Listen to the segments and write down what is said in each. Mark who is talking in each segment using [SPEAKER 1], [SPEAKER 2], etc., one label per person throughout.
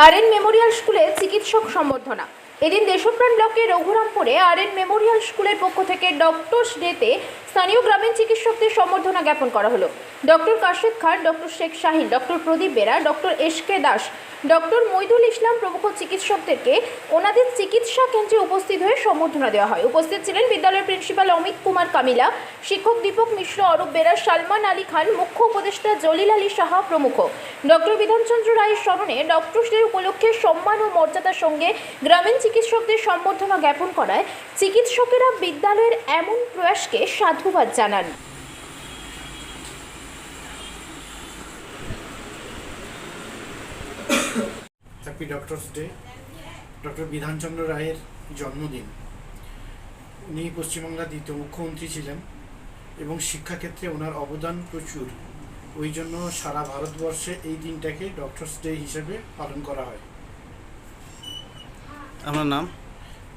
[SPEAKER 1] আর N Memorial স্কুলে চিকিৎসক সম্বর্ধনা। এদিন দেশপ্রাণ ব্লকের রঘুরামপুরে আর এন মেমোরিয়াল স্কুলের পক্ষ থেকে ডক্টরস ডেতে স্থানীয় গ্রামীণ চিকিৎসকদের সম্বর্ধনা জ্ঞাপন করা হলো। Doctor Kashed Khan, doctor Sheikh Shahin, doctor Pradip Bera, doctor S K Das, doctor Moidul Islam প্রমুখ চিকিৎসকদেরকে ওনাদের চিকিৎসা কেন্দ্রে উপস্থিত হয়ে সম্বর্ধনা দেওয়া হয়। উপস্থিত ছিলেন বিদ্যালয়ের প্রিন্সিপাল অমিত কুমার কামিলা, শিক্ষক দীপক মিশ্র, অরূপ বেরা, সালমান আলী খান, মুখ্য উপদেষ্টা জলিল আলী সাহা প্রমুখ। ডক্টর বিধানচন্দ্র রায়ের স্মরণে ডক্টরসদের উপলক্ষে সম্মান ও মর্যাদার সঙ্গে গ্রামীণ চিকিৎসকদের সম্বর্ধনা জ্ঞাপন করায় চিকিৎসকেরা বিদ্যালয়ের এমন প্রয়াসকে সাধুবাদ জানান।
[SPEAKER 2] Happy doctors day doctor Bidhan Chandra রায়ের জন্মদিন উনি পশ্চিমবাংলার দ্বিতীয় মুখ্যমন্ত্রী ছিলেন এবং শিক্ষাক্ষেত্রে ওনার অবদান প্রচুর। ওই জন্য সারা ভারতবর্ষে এই দিনটাকে ডক্টরস ডে হিসেবে পালন করা হয়।
[SPEAKER 3] আমার নাম?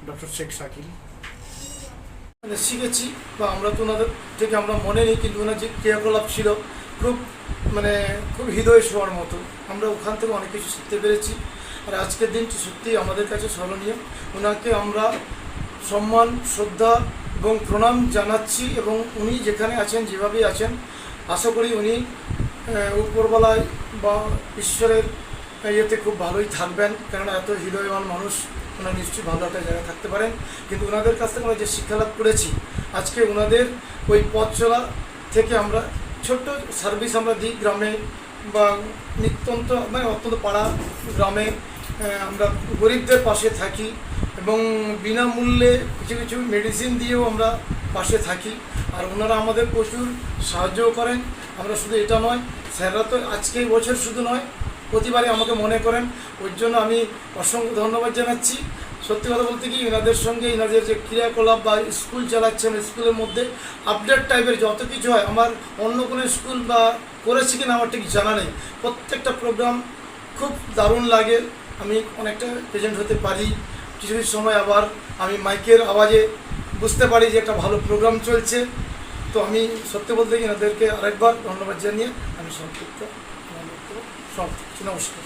[SPEAKER 2] ডক্টর শেখ শাকিল
[SPEAKER 4] মানে শিখেছি বা আমরা তো ওনাদের থেকে আমরা মনে নেই কিন্তু ওনার যে ক্রিয়াকলাপ ছিল খুব মানে খুব হৃদয় শোয়ার মতো। আমরা ওখান থেকে অনেক কিছু শিখতে পেরেছি। আর আজকের দিনটি সত্যিই আমাদের কাছে স্মরণীয়। ওনাকে আমরা সম্মান শ্রদ্ধা এবং প্রণাম জানাচ্ছি এবং উনি যেখানে আছেন যেভাবেই আছেন আশা করি উনি উপরবেলায় বা ঈশ্বরের ইয়েতে খুব ভালোই থাকবেন, কেননা এত হৃদয়বান মানুষ, ওনারা নিশ্চয়ই ভালো একটা জায়গায় থাকতে পারেন। কিন্তু ওনাদের কাছ থেকে আমরা যে শিক্ষা লাভ করেছি, আজকে ওনাদের ওই পথ চলা থেকে আমরা ছোট্ট সার্ভিস আমরা দিই গ্রামে বা নিত্যন্ত মানে অত্যন্ত পাড়া গ্রামে আমরা গরিবদের পাশে থাকি এবং বিনামূল্যে কিছু কিছু মেডিসিন দিয়েও আমরা পাশে থাকি আর ওনারা আমাদের প্রচুর সাহায্য করেন। আমরা শুধু এটা নয়, স্যাররা তো আজকে বছর শুধু নয়, প্রতিবারই আমাকে মনে করেন। ওর জন্য আমি অসংখ্য ধন্যবাদ জানাচ্ছি। সত্যি কথা বলতে কি, এনাদের সঙ্গে এনাদের যে ক্রিয়াকলাপ বা স্কুল চালাচ্ছেন, স্কুলের মধ্যে আপডেট টাইপের যত কিছু হয়, আমার অন্য কোনো স্কুল বা করেছি কিনা আমার ঠিক জানা নেই। প্রত্যেকটা প্রোগ্রাম খুব দারুণ লাগে। আমি অনেকটা প্রেজেন্ট হতে পারি। কিছু কিছু সময় আবার আমি মাইকের আওয়াজে বুঝতে পারি যে একটা ভালো প্রোগ্রাম চলছে তো আমি সত্যি বলতে কি এনাদেরকে আরেকবার ধন্যবাদ জানিয়ে আমি সংক্ষিপ্ত। নমস্কার